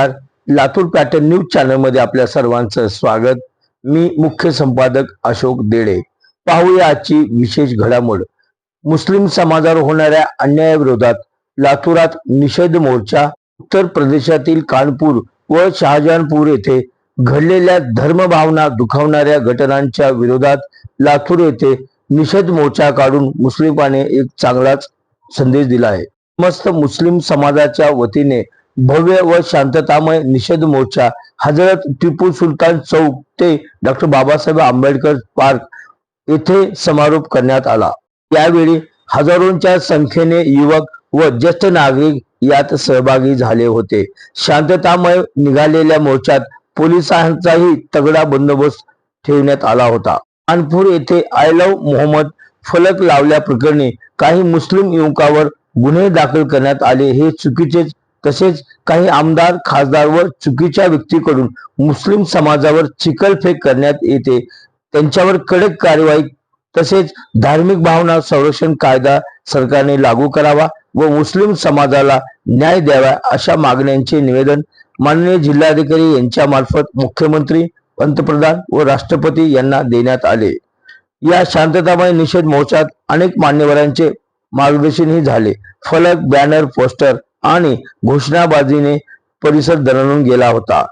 नमस्कार. Latur pattern news चॅनलमध्ये आपल्या सर्वांचं स्वागत. मी मुख्य संपादक अशोक देडे. पाहूया आजची विशेष घडामोड. मुस्लिम समाजावर होणाऱ्या अन्यायाविरोधात लातूरात निषेध मोर्चा उत्तर प्रदेशातील कानपूर व शहाजहानपूर येथे घडलेल्या धर्मभावना दुखावणाऱ्या घटनांच्या विरोधात लातूर येथे निषेध मोर्चा काढून मुस्लिमाने एक चांगलाच संदेश दिला आहे. समस्त मुस्लिम समाजाच्या वतीने भव्य व शांततामय निषेध मोर्चा हजरत टिपू सुलतान चौक ते डॉक्टर बाबासाहेब आंबेडकर पार्क येथे समारोप करण्यात आला. यावेळी हजारोंच्या संख्येने युवक व ज्येष्ठ नागरिक यात सहभागी झाले होते. शांततामय निघालेल्या मोर्चात पोलिसांचाही तगडा बंदोबस्त ठेवण्यात आला होता. कानपूर येथे आय लव्ह मोहम्मद फलक लावल्या प्रकरणी काही मुस्लिम युवकावर गुन्हे दाखल करण्यात आले हे चुकीचेच तसेच काही आमदार खासदार व चुकीच्या व्यक्तीकडून मुस्लिम समाजावर चिखलफेक करण्यात येते. त्यांच्यावर कडक कार्यवाही तसेच धार्मिक भावना संरक्षण कायदा सरकारने लागू करावा व मुस्लिम समाजाला न्याय द्यावा अशा मागण्यांचे निवेदन माननीय जिल्हाधिकारी यांच्या मार्फत मुख्यमंत्री पंतप्रधान व राष्ट्रपती यांना देण्यात आले. या शांततामय निषेध मोर्चात अनेक मान्यवरांचे मार्गदर्शनही झाले. फलक बॅनर पोस्टर आणि घोषणाबाजीने परिसर दणवून गेला होता.